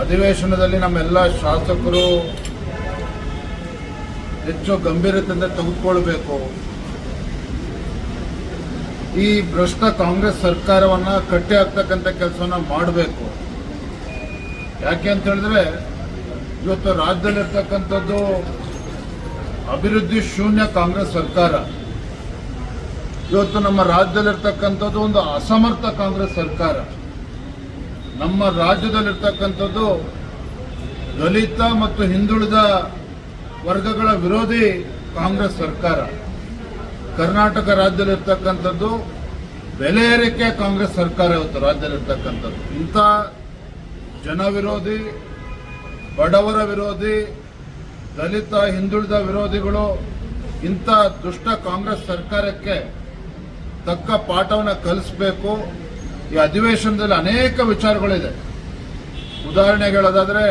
ಅಧಿವೇಶನದಲ್ಲಿ ನಮ್ಮೆಲ್ಲ ಶಾಸಕರು ಹೆಚ್ಚು ಗಂಭೀರತೆಯಿಂದ ತೆಗೆದುಕೊಳ್ಬೇಕು. ಈ ಭ್ರಷ್ಟ ಕಾಂಗ್ರೆಸ್ ಸರ್ಕಾರವನ್ನ ಕಟ್ಟಿ ಹಾಕ್ತಕ್ಕಂಥ ಕೆಲಸವನ್ನ ಮಾಡಬೇಕು. ಯಾಕೆ ಅಂತ ಹೇಳಿದ್ರೆ, ಇವತ್ತು ರಾಜ್ಯದಲ್ಲಿರ್ತಕ್ಕಂಥದ್ದು ಅಭಿವೃದ್ಧಿ ಶೂನ್ಯ ಕಾಂಗ್ರೆಸ್ ಸರ್ಕಾರ. ಇವತ್ತು ನಮ್ಮ ರಾಜ್ಯದಲ್ಲಿರ್ತಕ್ಕಂಥದ್ದು ಒಂದು ಅಸಮರ್ಥ ಕಾಂಗ್ರೆಸ್ ಸರ್ಕಾರ. ನಮ್ಮ ರಾಜ್ಯದಲ್ಲಿರ್ತಕ್ಕಂಥದ್ದು ದಲಿತ ಮತ್ತು ಹಿಂದುಳಿದ ವರ್ಗಗಳ ವಿರೋಧಿ ಕಾಂಗ್ರೆಸ್ ಸರ್ಕಾರ. ಕರ್ನಾಟಕ ರಾಜ್ಯದಲ್ಲಿರ್ತಕ್ಕಂಥದ್ದು ಬೆಲೆ ಏರಿಕೆ ಕಾಂಗ್ರೆಸ್ ಸರ್ಕಾರ ಇವತ್ತು ರಾಜ್ಯದಲ್ಲಿರ್ತಕ್ಕಂಥದ್ದು. ಇಂಥ ಜನ ವಿರೋಧಿ, ಬಡವರ ವಿರೋಧಿ, ದಲಿತ, ಹಿಂದುಳಿದ ವಿರೋಧಿಗಳು ಇಂಥ ದುಷ್ಟ ಕಾಂಗ್ರೆಸ್ ಸರ್ಕಾರಕ್ಕೆ ತಕ್ಕ ಪಾಠವನ್ನು ಕಲಿಸಬೇಕು. ಈ ಅಧಿವೇಶನದಲ್ಲಿ ಅನೇಕ ವಿಚಾರಗಳಿದೆ. ಉದಾಹರಣೆಗೆ ಹೇಳೋದಾದ್ರೆ,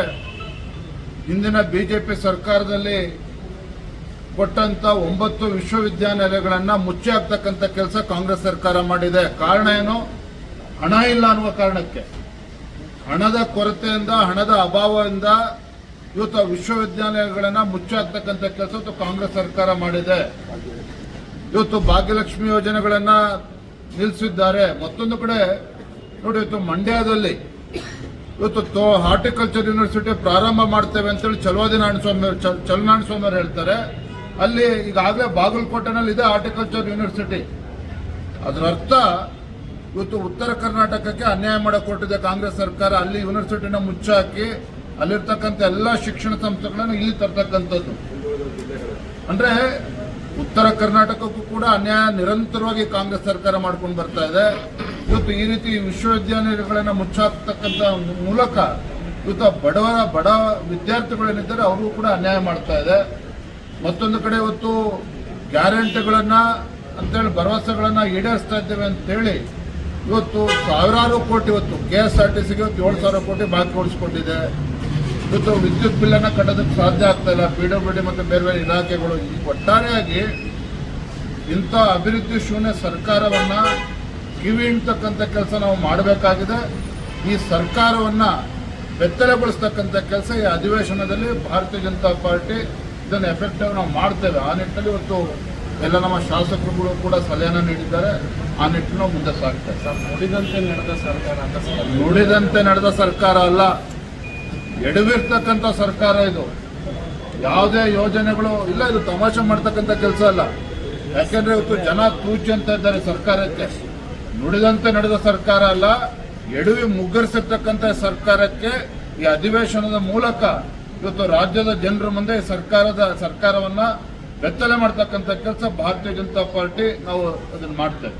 ಹಿಂದಿನ ಬಿಜೆಪಿ ಸರ್ಕಾರದಲ್ಲಿ ಕೊಟ್ಟಂತ ಒಂಬತ್ತು ವಿಶ್ವವಿದ್ಯಾನಿಲಯಗಳನ್ನ ಮುಚ್ಚಿ ಹಾಕ್ತಕ್ಕಂಥ ಕೆಲಸ ಕಾಂಗ್ರೆಸ್ ಸರ್ಕಾರ ಮಾಡಿದೆ. ಕಾರಣ ಏನು? ಹಣ ಇಲ್ಲ ಅನ್ನುವ ಕಾರಣಕ್ಕೆ. ಹಣದ ಕೊರತೆಯಿಂದ, ಹಣದ ಅಭಾವದಿಂದ ಇವತ್ತು ಆ ಮುಚ್ಚಿ ಹಾಕ್ತಕ್ಕಂಥ ಕೆಲಸ ಕಾಂಗ್ರೆಸ್ ಸರ್ಕಾರ ಮಾಡಿದೆ. ಇವತ್ತು ಭಾಗ್ಯಲಕ್ಷ್ಮಿ ಯೋಜನೆಗಳನ್ನ ನಿಲ್ಲಿಸಿದ್ದಾರೆ. ಮತ್ತೊಂದು ಕಡೆ ನೋಡಿ ಇವತ್ತು ಮಂಡ್ಯದಲ್ಲಿ ಇವತ್ತು ತೋ ಹಾರ್ಟಿಕಲ್ಚರ್ ಯೂನಿವರ್ಸಿಟಿ ಪ್ರಾರಂಭ ಮಾಡ್ತೇವೆ ಅಂತೇಳಿ ಚಲವಾದಿ ನಾರಾಯಣಸ್ವಾಮಿ ಚಲನಾರಾಯಣಸ್ವಾಮಿ ಅವರು ಹೇಳ್ತಾರೆ. ಅಲ್ಲಿ ಈಗಾಗಲೇ ಬಾಗಲಕೋಟೆನಲ್ಲಿ ಇದೆ ಹಾರ್ಟಿಕಲ್ಚರ್ ಯೂನಿವರ್ಸಿಟಿ. ಅದರ ಅರ್ಥ ಇವತ್ತು ಉತ್ತರ ಕರ್ನಾಟಕಕ್ಕೆ ಅನ್ಯಾಯ ಮಾಡಕ್ಕೆ ಕೊಟ್ಟಿದೆ ಕಾಂಗ್ರೆಸ್ ಸರ್ಕಾರ. ಅಲ್ಲಿ ಯೂನಿವರ್ಸಿಟಿನ ಮುಚ್ಚಾಕಿ ಅಲ್ಲಿರ್ತಕ್ಕಂಥ ಎಲ್ಲ ಶಿಕ್ಷಣ ಸಂಸ್ಥೆಗಳನ್ನು ಇಲ್ಲಿ ತರ್ತಕ್ಕಂಥದ್ದು. ಅಂದ್ರೆ ಉತ್ತರ ಕರ್ನಾಟಕಕ್ಕೂ ಕೂಡ ಅನ್ಯಾಯ ನಿರಂತರವಾಗಿ ಕಾಂಗ್ರೆಸ್ ಸರ್ಕಾರ ಮಾಡ್ಕೊಂಡು ಬರ್ತಾ ಇದೆ. ಇವತ್ತು ಈ ರೀತಿ ವಿಶ್ವವಿದ್ಯಾನಿಲಯಗಳನ್ನ ಮುಚ್ಚಾಕ್ತಕ್ಕಂಥ ಮೂಲಕ ಇವತ್ತು ಬಡವರ, ಬಡ ವಿದ್ಯಾರ್ಥಿಗಳೇನಿದ್ದಾರೆ ಅವರು ಕೂಡ ಅನ್ಯಾಯ ಮಾಡ್ತಾ ಇದೆ. ಮತ್ತೊಂದು ಕಡೆ ಇವತ್ತು ಗ್ಯಾರಂಟಿಗಳನ್ನ ಅಂತೇಳಿ ಭರವಸೆಗಳನ್ನ ಈಡೇರಿಸ್ತಾ ಇದ್ದೇವೆ ಅಂತೇಳಿ ಇವತ್ತು ಸಾವಿರಾರು ಕೋಟಿ ಇವತ್ತು ಕೆ ಎಸ್ ಆರ್ ಟಿ ಸಿಗೆ ಇವತ್ತು ಏಳು ಸಾವಿರ ಕೋಟಿ ಬಾಕಿ ಉಳಿಸ್ಕೊಂಡಿದೆ. ಇವತ್ತು ವಿದ್ಯುತ್ ಬಿಲ್ಲನ್ನು ಕಟ್ಟೋದಕ್ಕೆ ಸಾಧ್ಯ ಆಗ್ತಾ ಇಲ್ಲ. ಪಿ ಡಬ್ಲ್ಯೂ ಡಿ ಮತ್ತು ಬೇರೆ ಬೇರೆ ಇಲಾಖೆಗಳು ಈ ಒಟ್ಟಾರೆಯಾಗಿ ಇಂಥ ಅಭಿವೃದ್ಧಿ ಶೂನ್ಯ ಸರ್ಕಾರವನ್ನ ಕಿವಿ ಹಿಂಡ್ತಕ್ಕಂಥ ಕೆಲಸ ನಾವು ಮಾಡಬೇಕಾಗಿದೆ. ಈ ಸರ್ಕಾರವನ್ನ ಬೆತ್ತಲೆಗೊಳಿಸ್ತಕ್ಕಂಥ ಕೆಲಸ ಈ ಅಧಿವೇಶನದಲ್ಲಿ ಭಾರತೀಯ ಜನತಾ ಪಾರ್ಟಿ ಇದನ್ನು ಎಫೆಕ್ಟಿವ್ ನಾವು ಮಾಡ್ತೇವೆ. ಆ ನಿಟ್ಟಿನಲ್ಲಿ ಇವತ್ತು ಎಲ್ಲ ನಮ್ಮ ಶಾಸಕರುಗಳು ಕೂಡ ಸಲಹೆಯನ್ನು ನೀಡಿದ್ದಾರೆ. ಆ ನಿಟ್ಟಿನ ಮುಂದೆ ಸರ್ ನುಡಿದಂತೆ ನಡೆದ ಸರ್ಕಾರ ಅಂತ ಸರ್. ನುಡಿದಂತೆ ನಡೆದ ಸರ್ಕಾರ ಅಲ್ಲ. ಎಡವಿರ್ತಕ್ಕಂಥ ಸರ್ಕಾರ ಇದು. ಯಾವುದೇ ಯೋಜನೆಗಳು ಇಲ್ಲ, ಇದು ತಮಾಷೆ ಮಾಡ್ತಕ್ಕಂಥ ಕೆಲಸ ಅಲ್ಲ. ಯಾಕೆಂದ್ರೆ ಇವತ್ತು ಜನ ತೂಚಿ ಅಂತ ಇದ್ದಾರೆ ಸರ್ಕಾರಕ್ಕೆ. ನುಡಿದಂತೆ ನಡೆದ ಸರ್ಕಾರ ಅಲ್ಲ, ಎಡವಿ ಮುಗ್ಗರಿಸಿರ್ತಕ್ಕಂಥ ಸರ್ಕಾರಕ್ಕೆ ಈ ಅಧಿವೇಶನದ ಮೂಲಕ ಇವತ್ತು ರಾಜ್ಯದ ಜನರ ಮುಂದೆ ಸರ್ಕಾರದ ಸರ್ಕಾರವನ್ನ ಬೆತ್ತಲೆ ಮಾಡ್ತಕ್ಕಂಥ ಕೆಲಸ ಭಾರತೀಯ ಜನತಾ ಪಾರ್ಟಿ ನಾವು ಅದನ್ನ ಮಾಡ್ತೇವೆ.